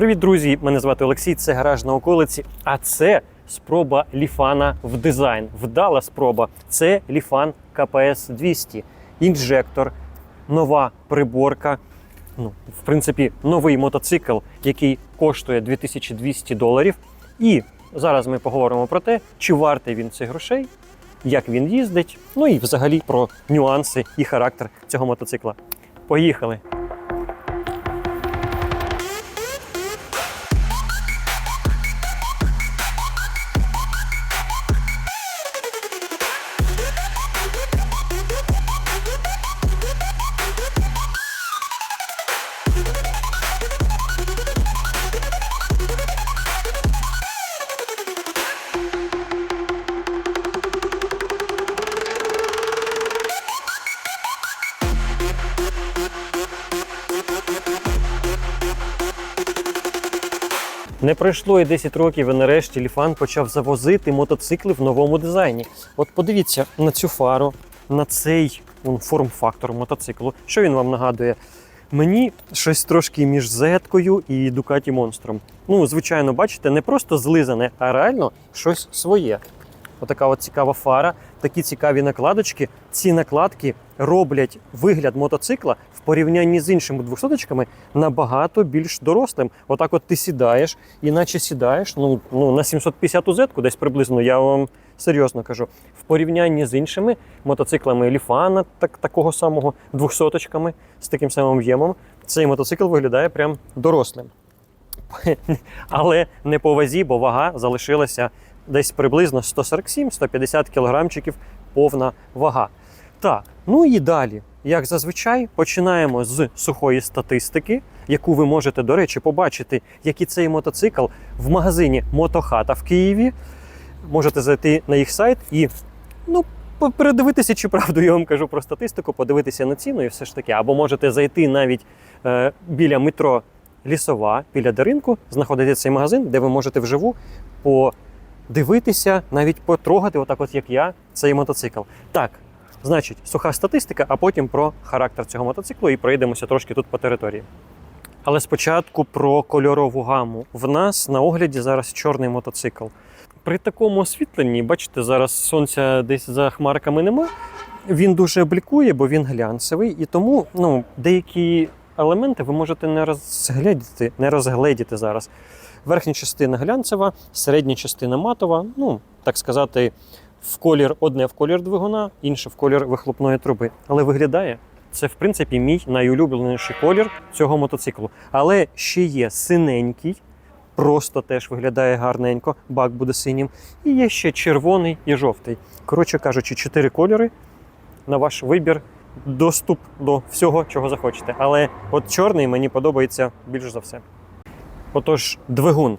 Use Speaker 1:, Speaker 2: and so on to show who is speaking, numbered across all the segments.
Speaker 1: Привіт, друзі! Мене звати Олексій, це гараж на околиці. А це спроба Ліфана в дизайн. Вдала спроба. Це Ліфан КПС 200. Інжектор, нова приборка. Ну, в принципі, новий мотоцикл, який коштує 2200 доларів. І зараз ми поговоримо про те, чи вартий він цих грошей, як він їздить, ну і взагалі про нюанси і характер цього мотоцикла. Поїхали! Не пройшло і 10 років, і нарешті Ліфан почав завозити мотоцикли в новому дизайні. От подивіться на цю фару, на цей форм-фактор мотоциклу. Що він вам нагадує? Мені щось трошки між зеткою і Ducati Monstrom. Ну, звичайно, бачите, не просто злизане, а реально щось своє. Отака от цікава фара, такі цікаві накладочки. Ці накладки роблять вигляд мотоцикла в порівнянні з іншими двохсоточками набагато більш дорослим. Отак, от ти сідаєш, іначе сідаєш ну, ну, на 750 узетку, десь приблизно, я вам серйозно кажу. В порівнянні з іншими мотоциклами Ліфана, так, такого самого двохсоточками з таким самим в'ємом, цей мотоцикл виглядає прям дорослим. Але не по вазі, бо вага залишилася десь приблизно 147-150 кілограмчиків повна вага. Так, ну і далі, як зазвичай, починаємо з сухої статистики, яку ви можете, до речі, побачити, як і цей мотоцикл в магазині Мотохата в Києві. Можете зайти на їх сайт і ну, передивитися, чи правду я вам кажу про статистику, подивитися на ціну і все ж таки. Або можете зайти навіть е, біля метро Лісова, біля Даринку, знаходиться цей магазин, де ви можете вживу подивитися, навіть потрогати, отак, от як я, цей мотоцикл. Так, значить, суха статистика, а потім про характер цього мотоциклу і пройдемося трошки тут по території. Але спочатку про кольорову гаму. В нас на огляді зараз чорний мотоцикл. При такому освітленні, бачите, зараз сонця десь за хмарками нема. Він дуже блікує, бо він глянцевий, і тому ну, деякі елементи ви можете не розгледіти, не розгледіти зараз. Верхня частина глянцева, середня частина матова, ну, так сказати, в колір одне в колір двигуна, інше в колір вихлопної труби. Але виглядає це, в принципі, мій найулюбленіший колір цього мотоциклу. Але ще є синенький, просто теж виглядає гарненько, бак буде синім. І є ще червоний і жовтий. Коротше кажучи, чотири кольори на ваш вибір. Доступ до всього, чого захочете. Але от чорний мені подобається більш за все. Отож, двигун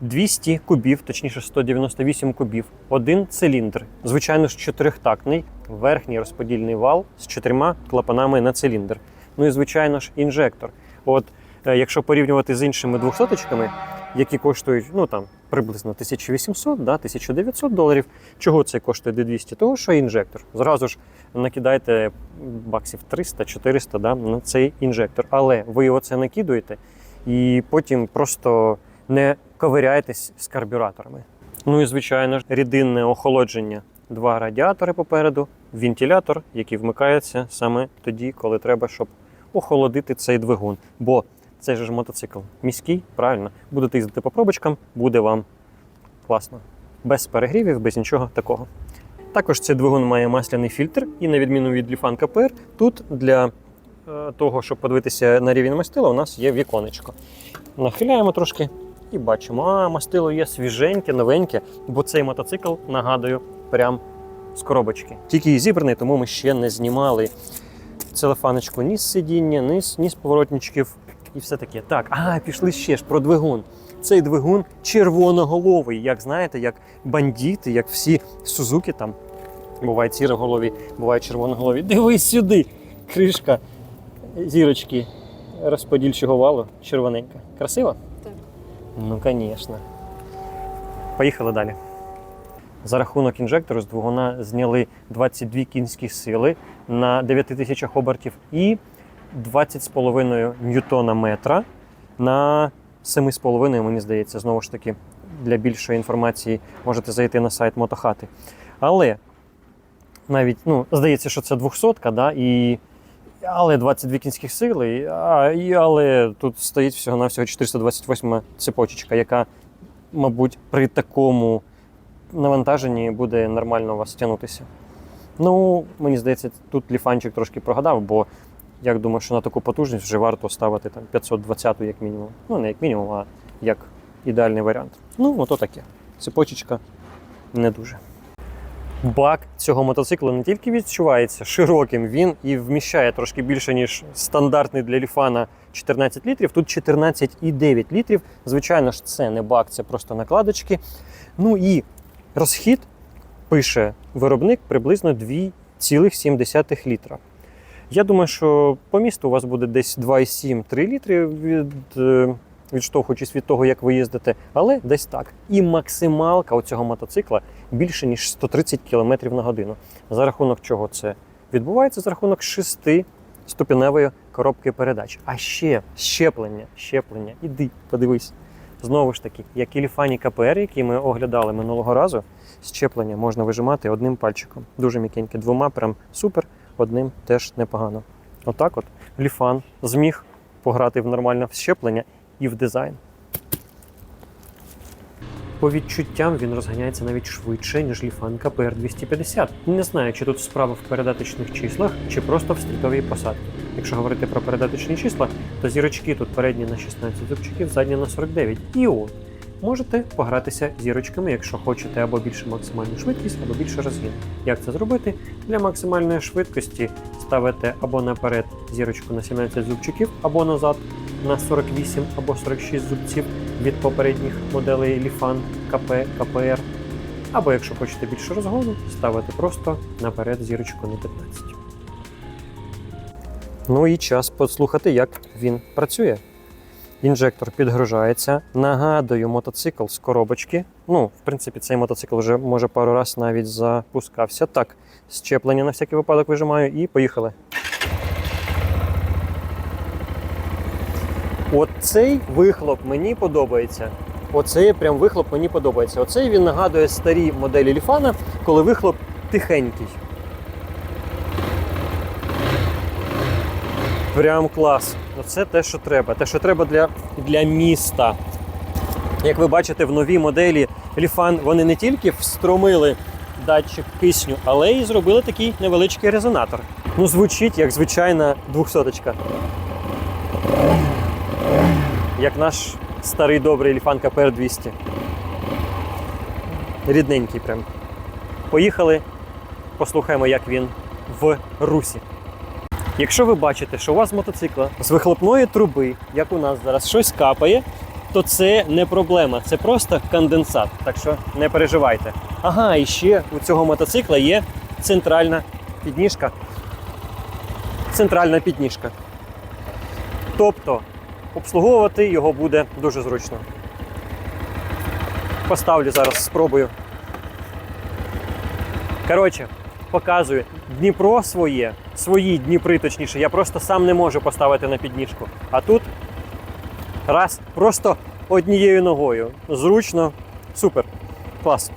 Speaker 1: 200 кубів, точніше 198 кубів, один циліндр. Звичайно ж, чотирихтактний, верхній розподільний вал з чотирма клапанами на циліндр. Ну і звичайно ж, інжектор. От е, якщо порівнювати з іншими двохсоточками, які коштують ну там приблизно 1800, да, 1900 доларів. Чого це коштує D200? Того, що інжектор. Зразу ж накидайте баксів 300-400 да, на цей інжектор. Але ви його це накидуєте і потім просто не ковиряєтесь з карбюраторами. Ну і звичайно ж, рідинне охолодження. Два радіатори попереду, вентилятор, який вмикається саме тоді, коли треба, щоб охолодити цей двигун. Бо же ж мотоцикл міський, правильно, будете їздити по пробочкам, буде вам класно. Без перегрівів, без нічого такого. Також цей двигун має масляний фільтр, і на відміну від Lifan KPR, тут для е, того, щоб подивитися на рівень мастила, у нас є віконечко. Нахиляємо трошки і бачимо, а мастило є свіженьке, новеньке, бо цей мотоцикл, нагадую, прям з коробочки. Тільки і зібраний, тому ми ще не знімали целефаночку ні з сидіння, ні з, ні з поворотничків і все таке. Так, а пішли ще ж про двигун. Цей двигун червоноголовий, як знаєте, як бандити, як всі Сузуки там. Бувають сіроголові, бувають червоноголові. Дивись сюди! Кришка зірочки розподільчого валу червоненька. Красиво? Ну, звісно. Поїхали далі. За рахунок інжектору з двигуна зняли 22 кінські сили на 9 тисячах обертів і 20,5 ньютона метра на 7,5, мені здається, знову ж таки, для більшої інформації можете зайти на сайт мотохати. Але навіть ну, здається, що це 200 да, і але 22 кінських сили, а, і, але тут стоїть всього-навсього 428 цепочечка, яка, мабуть, при такому навантаженні буде нормально у вас тягнутися. Ну, мені здається, тут ліфанчик трошки прогадав, бо я думаю, що на таку потужність вже варто ставити там 520 як мінімум. Ну, не як мінімум, а як ідеальний варіант. Ну, ото таке. Цепочечка не дуже. Бак цього мотоциклу не тільки відчувається широким, він і вміщає трошки більше, ніж стандартний для ліфана 14 літрів. Тут 14,9 літрів. Звичайно ж, це не бак, це просто накладочки. Ну і розхід пише виробник приблизно 2,7 літра. Я думаю, що по місту у вас буде десь 2,7-3 літри від, е, відштовхуючись від того, як ви їздите, але десь так. І максималка цього мотоцикла більше ніж 130 км на годину. За рахунок чого це відбувається? За рахунок шести ступеневої коробки передач. А ще щеплення, щеплення. Іди, подивись. Знову ж таки, як і ліфані КПР, які ми оглядали минулого разу, щеплення можна вижимати одним пальчиком. Дуже м'якеньке. Двома прям супер, одним теж непогано. Отак от ліфан зміг пограти в нормальне щеплення і в дизайн. По відчуттям він розганяється навіть швидше, ніж Ліфан КПР 250. Не знаю, чи тут справа в передаточних числах, чи просто в стрітовій посадці. Якщо говорити про передаточні числа, то зірочки тут передні на 16 зубчиків, задні на 49. І от. Можете погратися зірочками, якщо хочете або більше максимальну швидкість, або більше розгін. Як це зробити? Для максимальної швидкості ставите або наперед зірочку на 17 зубчиків, або назад на 48 або 46 зубців від попередніх моделей Ліфан, КП, КПР. Або якщо хочете більше розгону, ставите просто наперед зірочку на 15. Ну і час послухати, як він працює. Інжектор підгружається. Нагадую, мотоцикл з коробочки. Ну, в принципі, цей мотоцикл вже може пару раз навіть запускався. Так, щеплення на всякий випадок вижимаю і поїхали. Оцей вихлоп мені подобається. Оцей прям вихлоп мені подобається. Оцей він нагадує старі моделі Ліфана, коли вихлоп тихенький. Прям клас. Оце те, що треба. Те, що треба для, для міста. Як ви бачите, в новій моделі Ліфан вони не тільки встромили датчик кисню, але й зробили такий невеличкий резонатор. Ну, звучить як звичайна двохсоточка. Як наш старий добрий Ліфан КПР 200. Рідненький прям. Поїхали, послухаємо, як він в русі. Якщо ви бачите, що у вас мотоцикла з вихлопної труби, як у нас зараз, щось капає, то це не проблема, це просто конденсат. Так що не переживайте. Ага, і ще у цього мотоцикла є центральна підніжка. Центральна підніжка. Тобто обслуговувати його буде дуже зручно. Поставлю зараз, спробую. Коротше, показую Дніпро своє, свої Дніпри, точніше, я просто сам не можу поставити на підніжку. А тут раз, просто однією ногою. Зручно, супер, клас.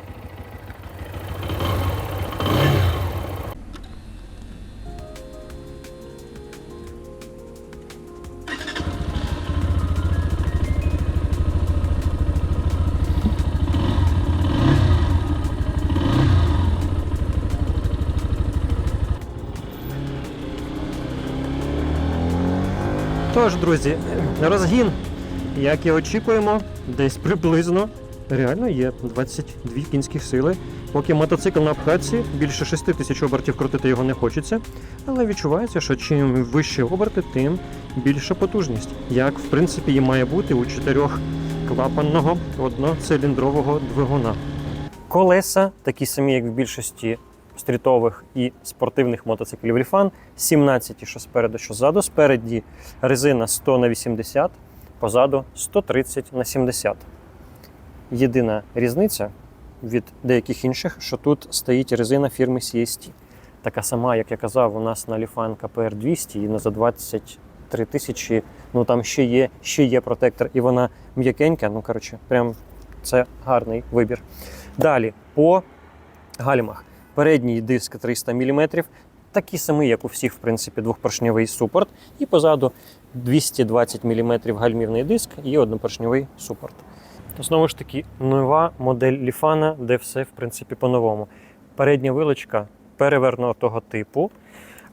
Speaker 1: Тож, друзі, розгін, як і очікуємо, десь приблизно реально є 22 кінських сили. Поки мотоцикл на обкатці, більше 6 тисяч обертів крутити його не хочеться. Але відчувається, що чим вищі оберти, тим більша потужність. Як в принципі і має бути у чотирьохклапанного одноциліндрового двигуна. Колеса такі самі, як в більшості стрітових і спортивних мотоциклів Ліфан, 17, що спереду, що ззаду. Спереді резина 100 на 80, позаду 130 на 70. Єдина різниця від деяких інших, що тут стоїть резина фірми CST. Така сама, як я казав, у нас на Ліфан КПР 200 і на за 20 53 тисячі. Ну там ще є, ще є протектор, і вона м'якенька. Ну, коротше, прям це гарний вибір. Далі по гальмах. Передній диск 300 мм, такий самий, як у всіх, в принципі, двохпоршньовий супорт. І позаду 220 мм гальмівний диск і однопоршньовий супорт. Знову ж таки, нова модель Ліфана, де все, в принципі, по-новому. Передня вилочка перевернутого типу,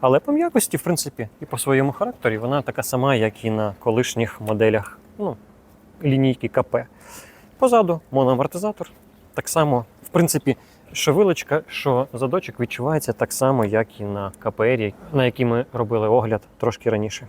Speaker 1: але по м'якості, в принципі, і по своєму характері вона така сама, як і на колишніх моделях ну, лінійки КП. Позаду моноамортизатор. Так само, в принципі, що вилочка, що задочок відчувається так само, як і на КПР, на якій ми робили огляд трошки раніше.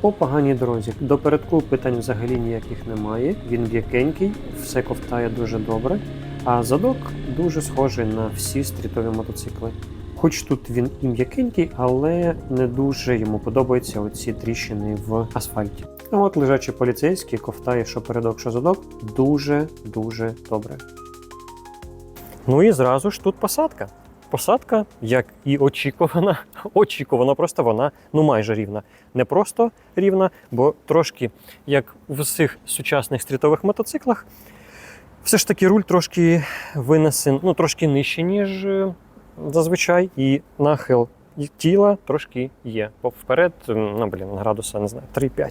Speaker 1: По поганій дорозі. До передку питань взагалі ніяких немає. Він м'якенький, все ковтає дуже добре. А задок дуже схожий на всі стрітові мотоцикли. Хоч тут він і м'якенький, але не дуже йому подобаються оці тріщини в асфальті. А от лежачий поліцейський ковтає, що передок, що задок, дуже-дуже добре. Ну і зразу ж тут посадка. Посадка, як і очікувана, очікувано, просто вона ну майже рівна. Не просто рівна, бо трошки, як в усіх сучасних стрітових мотоциклах, все ж таки руль трошки винесен, ну трошки нижче, ніж е, зазвичай, і нахил тіла трошки є. Бо вперед, ну блін, градуса не знаю, 3-5.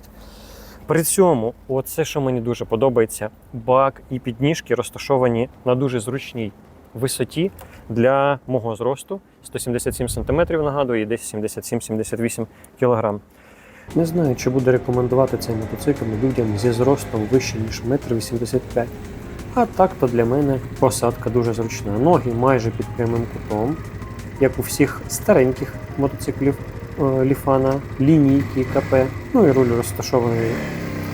Speaker 1: При цьому, оце, що мені дуже подобається, бак і підніжки розташовані на дуже зручній висоті для мого зросту 177 см, нагадую, і десь 77-78 кг. Не знаю, чи буду рекомендувати цей мотоцикл людям зі зростом вище, ніж 1,85 м. А так то для мене посадка дуже зручна. Ноги майже під прямим кутом, як у всіх стареньких мотоциклів е, Ліфана, лінійки КП. Ну і руль розташований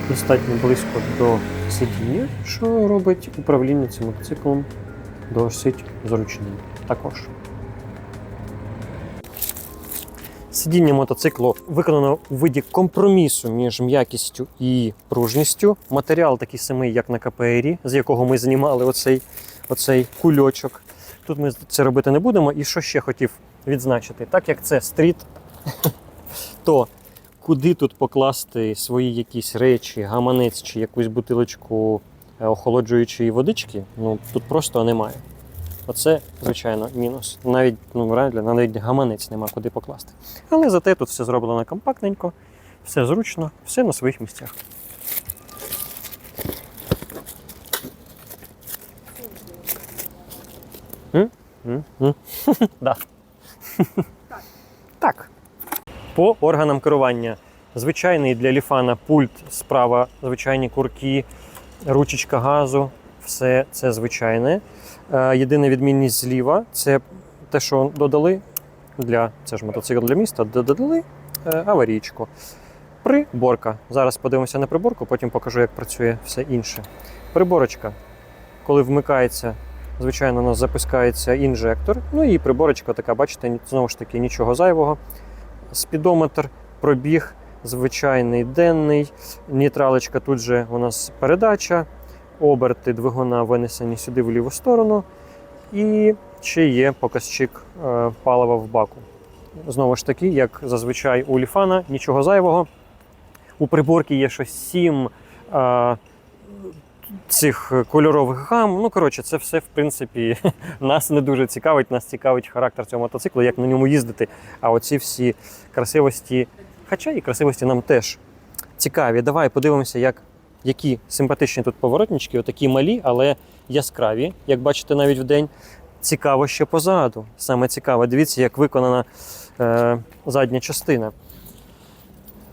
Speaker 1: достатньо близько до сидіння, що робить управління цим мотоциклом досить зручним також. Сидіння мотоциклу виконано у виді компромісу між м'якістю і пружністю. Матеріал такий самий, як на КПРі, з якого ми знімали оцей, оцей кульочок. Тут ми це робити не будемо. І що ще хотів відзначити? Так як це стріт, то куди тут покласти свої якісь речі, гаманець чи якусь бутилочку охолоджуючої водички, ну тут просто немає. Оце, звичайно, мінус. Навіть ну, реально, навіть гаманець нема куди покласти. Але зате тут все зроблено компактненько, все зручно, все на своїх місцях. Так. По органам керування. Звичайний для ліфана пульт справа, звичайні курки, ручечка газу, все це звичайне. Е, Єдина відмінність зліва це те, що додали для це ж мотоцикл для міста, додали е, аварійку. Приборка. Зараз подивимося на приборку, потім покажу, як працює все інше. Приборочка. Коли вмикається, звичайно, у нас запускається інжектор. Ну і приборочка така, бачите, знову ж таки нічого зайвого. Спідометр, пробіг, звичайний денний. Нейтралочка тут же у нас передача, оберти двигуна винесені сюди в ліву сторону. І ще є показчик е, палива в баку. Знову ж таки, як зазвичай у Ліфана, нічого зайвого. У приборки є щось 7 е, цих кольорових гам. Ну, коротше, це все, в принципі, нас не дуже цікавить. Нас цікавить характер цього мотоциклу, як на ньому їздити. А оці всі красивості, хоча і красивості нам теж цікаві. Давай подивимося, як, які симпатичні тут поворотнички, отакі малі, але яскраві. Як бачите, навіть в день цікаво ще позаду. Саме цікаве, дивіться, як виконана е, задня частина.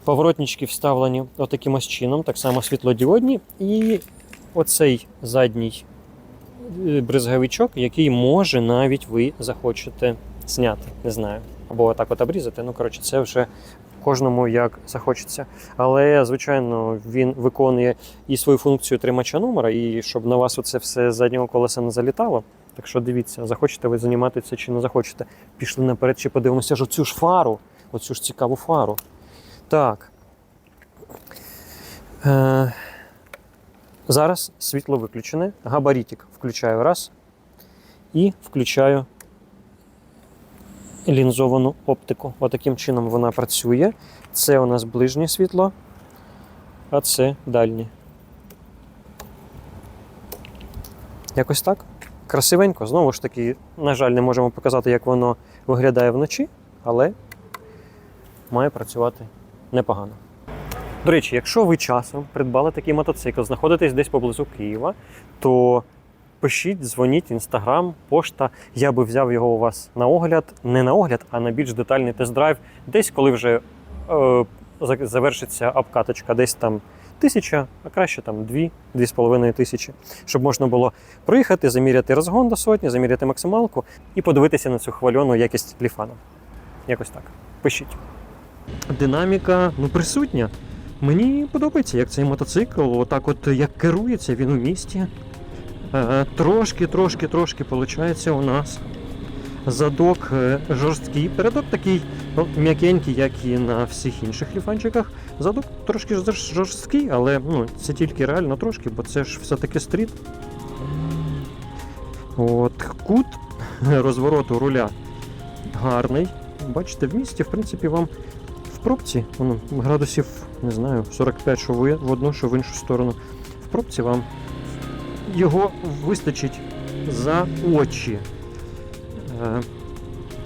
Speaker 1: Поворотнички вставлені отаким ось чином, так само світлодіодні. І оцей задній е, бризговичок, який може навіть ви захочете зняти. Не знаю. Або отак от обрізати. Ну, коротше, це вже кожному як захочеться. Але, звичайно, він виконує і свою функцію тримача номера, і щоб на вас оце все з заднього колеса не залітало. Так що дивіться, захочете ви займатися чи не захочете. Пішли наперед, ще подивимося ж оцю ж фару, оцю ж цікаву фару. Так. Е, зараз світло виключене. Габаритик включаю раз. І включаю лінзовану оптику. Отаким чином вона працює. Це у нас ближнє світло, а це дальнє. Якось так. Красивенько. Знову ж таки, на жаль, не можемо показати, як воно виглядає вночі, але має працювати непогано. До речі, якщо ви часом придбали такий мотоцикл, знаходитесь десь поблизу Києва, то пишіть, дзвоніть, інстаграм, пошта. Я би взяв його у вас на огляд, не на огляд, а на більш детальний тест-драйв. Десь, коли вже е, завершиться обкаточка, десь там тисяча, а краще там дві, дві з половиною тисячі, щоб можна було проїхати, заміряти розгон до сотні, заміряти максималку і подивитися на цю хвальону якість ліфана. Якось так. Пишіть. Динаміка ну, присутня. Мені подобається, як цей мотоцикл, отак, от як керується він у місті. Е, Трошки, трошки, трошки виходить у нас. Задок е, жорсткий, передок такий ну, м'якенький, як і на всіх інших ліфанчиках. Задок трошки жорсткий, але ну, це тільки реально трошки, бо це ж все-таки стріт. От, кут розвороту руля гарний. Бачите, в місті, в принципі, вам в пробці воно, градусів, не знаю, 45, що в одну, що в іншу сторону. В пробці вам його вистачить за очі. Е,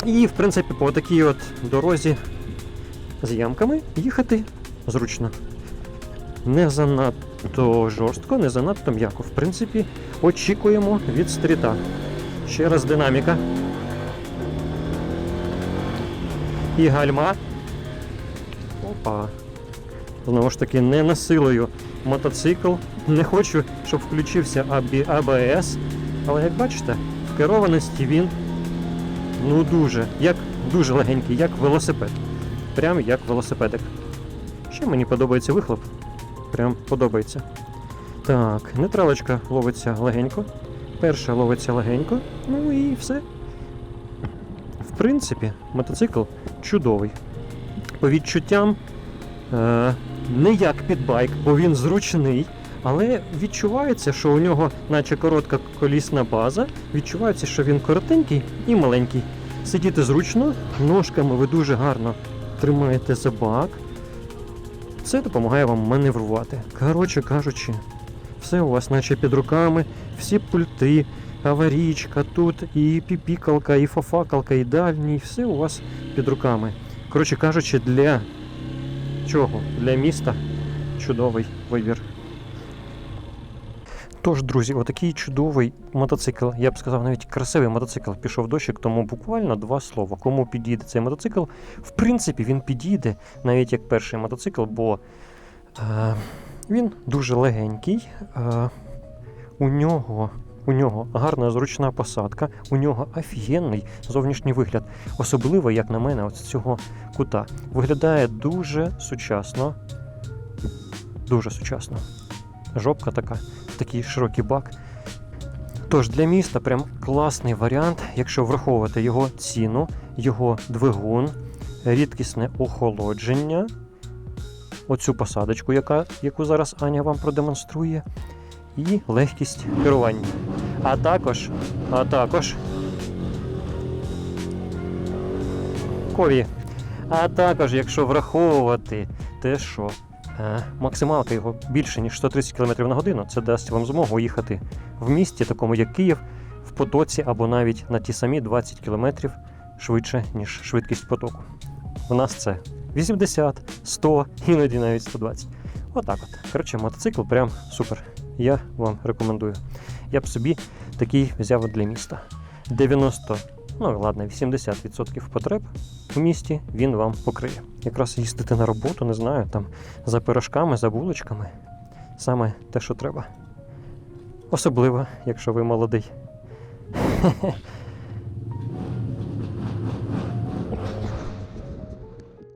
Speaker 1: І, в принципі, по такій от дорозі з ямками їхати зручно. Не занадто жорстко, не занадто м'яко. В принципі, очікуємо від стріта. Ще раз динаміка. І гальма. Опа. Знову ж таки, не насилую мотоцикл. Не хочу, щоб включився АБ- АБС. Але як бачите, в керованості він ну дуже, як дуже легенький, як велосипед. Прям як велосипедик. Ще мені подобається вихлоп. Прям подобається. Так, нейтралочка ловиться легенько. Перша ловиться легенько. Ну і все. В принципі, мотоцикл чудовий. По відчуттям е, не як підбайк, бо він зручний, але відчувається, що у нього, наче коротка колісна база, відчувається, що він коротенький і маленький. Сидіти зручно, ножками ви дуже гарно тримаєте за бак. Це допомагає вам маневрувати. Коротше кажучи, все у вас наче під руками, всі пульти, аварійка тут, і піпікалка, і фафакалка, і дальній, все у вас під руками. Коротше кажучи, для чого? Для міста чудовий вибір. Тож, друзі, отакий чудовий мотоцикл, я б сказав, навіть красивий мотоцикл пішов дощик, тому буквально два слова. Кому підійде цей мотоцикл? В принципі, він підійде навіть як перший мотоцикл, бо е, він дуже легенький. Е, у нього. У нього гарна зручна посадка, у нього офігенний зовнішній вигляд. Особливо, як на мене, от з цього кута. Виглядає дуже сучасно. Дуже сучасно. Жопка така, такий широкий бак. Тож для міста прям класний варіант, якщо враховувати його ціну, його двигун, рідкісне охолодження, оцю посадочку, яка, яку зараз Аня вам продемонструє, і легкість керування. А також, а також кові. А також, якщо враховувати те, що е, максималка його більше, ніж 130 км на годину, це дасть вам змогу їхати в місті, такому як Київ, в потоці або навіть на ті самі 20 км швидше, ніж швидкість потоку. У нас це 80, 100, іноді навіть 120. Отак от. Коротше, мотоцикл прям супер. Я вам рекомендую. Я б собі такий взяв для міста. 90, ну ладно, 80% потреб у місті він вам покриє. Якраз їздити на роботу, не знаю, там за пирожками, за булочками. Саме те, що треба. Особливо, якщо ви молодий.